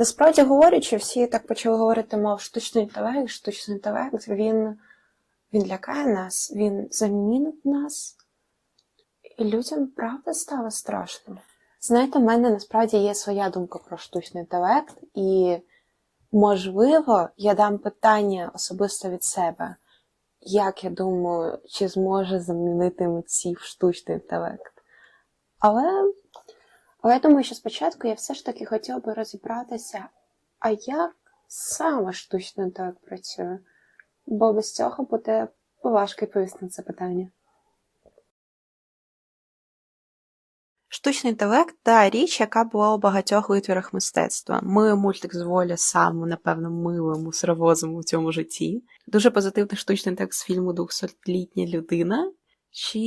Насправді говорячи, всі так почали говорити, мов штучний інтелект, штучний інтелект, він, він лякає нас, він замінить нас. І людям правда стало страшно. Знаєте, в мене насправді є своя думка про штучний інтелект, і, можливо, я дам питання особисто від себе, як я думаю, чи зможе замінити митців штучний інтелект. Але, але я думаю, що спочатку я все ж таки хотіла би розібратися, а як саме штучний інтелект працює? Бо без цього буде важко відповісти на це питання. Штучний інтелект та річ, яка була у багатьох витворах мистецтва. Ми мультик з волі саму, напевно, милому сировозому в цьому житті. Дуже позитивний штучний інтелект з фільму «Двохсотлітня людина. Чи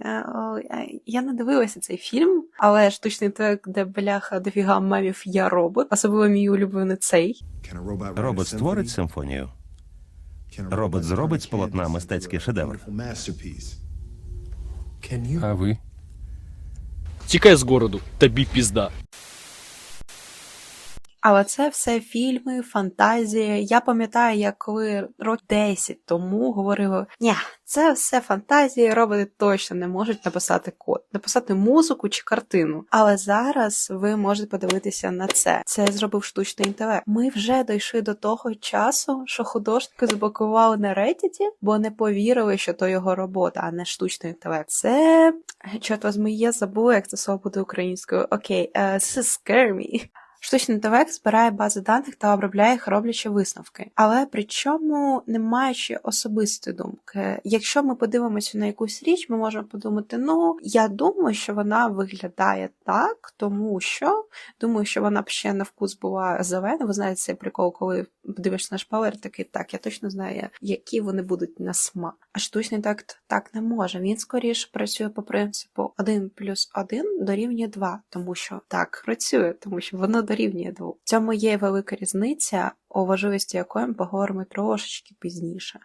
е, о, е, я не дивилася цей фільм, але штучний інтелект, де бляха дофіга мемів я робот, особливо мій улюблений цей. Робот створить симфонію. Робот зробить з полотна мистецький шедевр. А ви? Тікай з городу, тобі пізда. Але це все фільми, фантазії. Я пам'ятаю, як коли років 10 тому говорили: ні, це все фантазії, роботи точно не можуть написати код, написати музику чи картину. Але зараз ви можете подивитися на це. Це зробив штучний інтелект. Ми вже дійшли до того часу, що художники заблокували на Reddit, бо не повірили, що то його робота, а не штучний інтелект. Це чорт возьми, я забула, як це слово буде українською. Окей, е, це scare me. Штучний інтелект збирає бази даних та обробляє їх, роблячи висновки, але при чому не маючи особистої думки. Якщо ми подивимося на якусь річ, ми можемо подумати: ну я думаю, що вона виглядає так, тому що думаю, що вона б ще на вкус була зелена. Ви знаєте цей прикол, коли подивишся на шпалер, такий так, я точно знаю, які вони будуть на смак. А штучний інтелект так не може. Він скоріше працює по принципу 1 плюс 1 дорівнює 2, тому що так працює, тому що воно дорівнює 2. В цьому є велика різниця, у важливості якої ми поговоримо трошечки пізніше.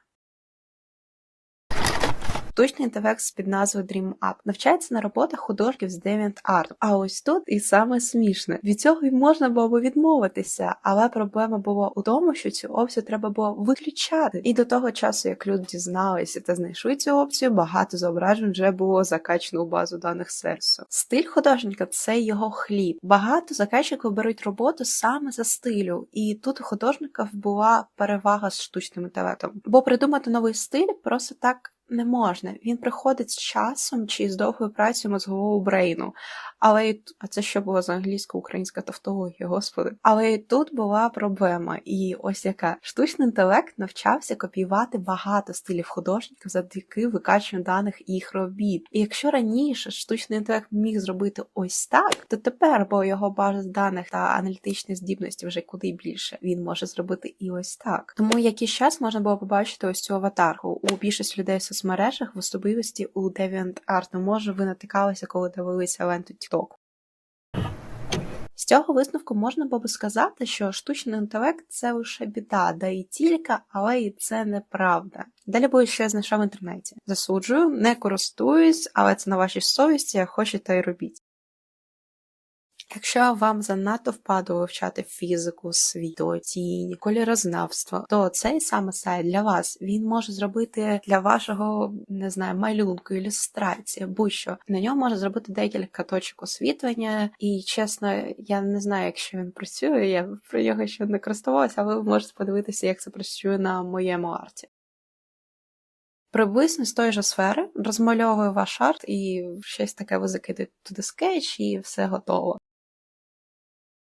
Штучний інтелект під назвою DreamUp навчається на роботах художників з DeviantArt. А ось тут і саме смішне. Від цього й можна було б відмовитися, але проблема була у тому, що цю опцію треба було виключати. І до того часу, як люди дізналися та знайшли цю опцію, багато зображень вже було закачано у базу даних сервісу. Стиль художника це його хліб. Багато заказчиків беруть роботу саме за стилю, і тут у художників була перевага з штучним інтелектом. Бо придумати новий стиль просто так не можна. Він приходить з часом чи з довгою працею мозгового брейну. Але і а це що було за англійсько-українська тавтологія, господи. Але і тут була проблема, і ось яка штучний інтелект навчався копіювати багато стилів художників завдяки викачуванню даних їх робіт. І якщо раніше штучний інтелект міг зробити ось так, то тепер, бо його база даних та аналітичні здібності вже куди більше, він може зробити і ось так. Тому якийсь час можна було побачити ось цю аватарку у більшості людей соцмережах в особливості у DeviantArt. Ну, може, ви натикалися, коли дивилися ленту TikTok. З цього висновку можна було би сказати, що штучний інтелект це лише біда, да і тільки, але і це неправда. Далі буде що я знайшов в інтернеті. Засуджую, не користуюсь, але це на вашій совісті, як хочете й робіть. Якщо вам занадто впадло вивчати фізику, світло, тінь, кольорознавство, то цей саме сайт для вас він може зробити для вашого не знаю малюнку, ілюстрації, будь-що на ньому може зробити декілька точок освітлення. І чесно, я не знаю, якщо він працює. Я про нього ще не користувалася, але ви можете подивитися, як це працює на моєму арті. Приблизно з тої ж сфери розмальовую ваш арт і щось таке ви закидаєте туди скетч і все готово.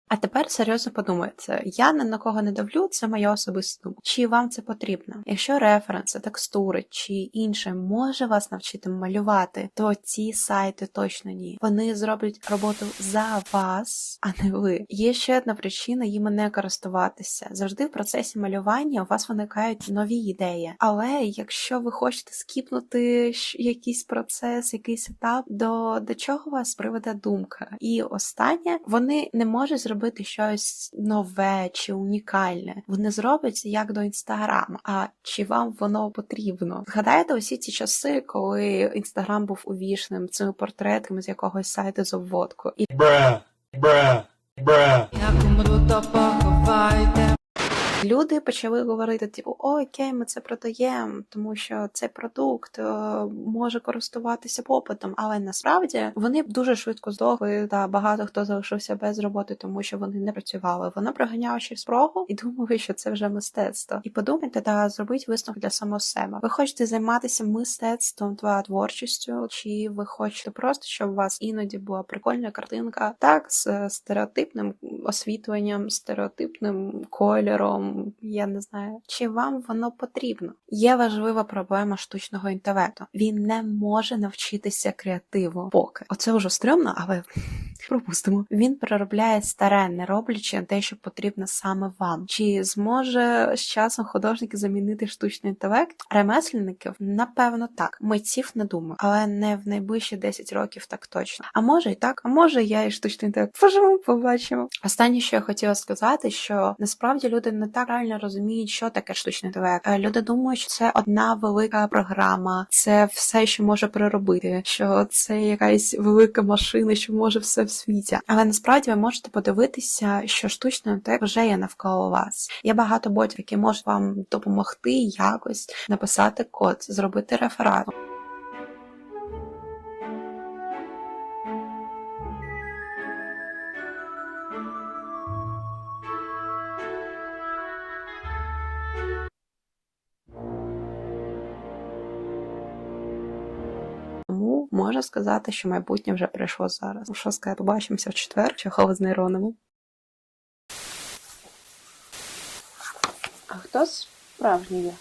А тепер серйозно подумайте, я ні на кого не давлю, це моя особиста думка. Чи вам це потрібно? Якщо референси, текстури чи інше може вас навчити малювати, то ці сайти точно ні. Вони зроблять роботу за вас, а не ви. Є ще одна причина їм не користуватися. Завжди в процесі малювання у вас виникають нові ідеї. Але якщо ви хочете скіпнути якийсь процес, якийсь етап, до, до чого вас приведе думка? І останнє, вони не можуть зробити щось нове чи унікальне. Вони зроблять це як до інстаграм. А чи вам воно потрібно? Згадаєте усі ці часи, коли інстаграм був увішним цими портретками з якогось сайту з обводку, і Bruh, bruh, bruh. як умру, то поховайте. Люди почали говорити, типу, «О, окей, ми це продаємо, тому що цей продукт е, може користуватися попитом. Але насправді вони дуже швидко здохли, та багато хто залишився без роботи, тому що вони не працювали. Вони проганяли через прогу і думали, що це вже мистецтво. І подумайте та зробіть висновок для самого себе. Ви хочете займатися мистецтвом та творчістю, чи ви хочете просто, щоб у вас іноді була прикольна картинка, так з стереотипним освітленням, стереотипним кольором. Я не знаю, чи вам воно потрібно. Є важлива проблема штучного інтелекту. Він не може навчитися креативу. Поки оце вже стрьомно, але пропустимо. Він переробляє старе, не роблячи те, що потрібно саме вам. Чи зможе з часом художники замінити штучний інтелект? Ремесленників, напевно, так. Митців не думаю, але не в найближчі 10 років так точно. А може і так, а може я і штучний інтелект. Поживемо, побачимо. Останнє, що я хотіла сказати, що насправді люди не так реально розуміють, що таке штучний інтелект. Е, Люди думають, що це одна велика програма, це все, що може переробити, що це якась велика машина, що може все в світі. Але насправді ви можете подивитися, що штучний інтелект вже є навколо вас. Є багато ботів, які можуть вам допомогти якось написати код, зробити реферат. Можна сказати, що майбутнє вже прийшло зараз. Ну, Що сказати, побачимося в четвер, чого з нейронами. А хто справжній є?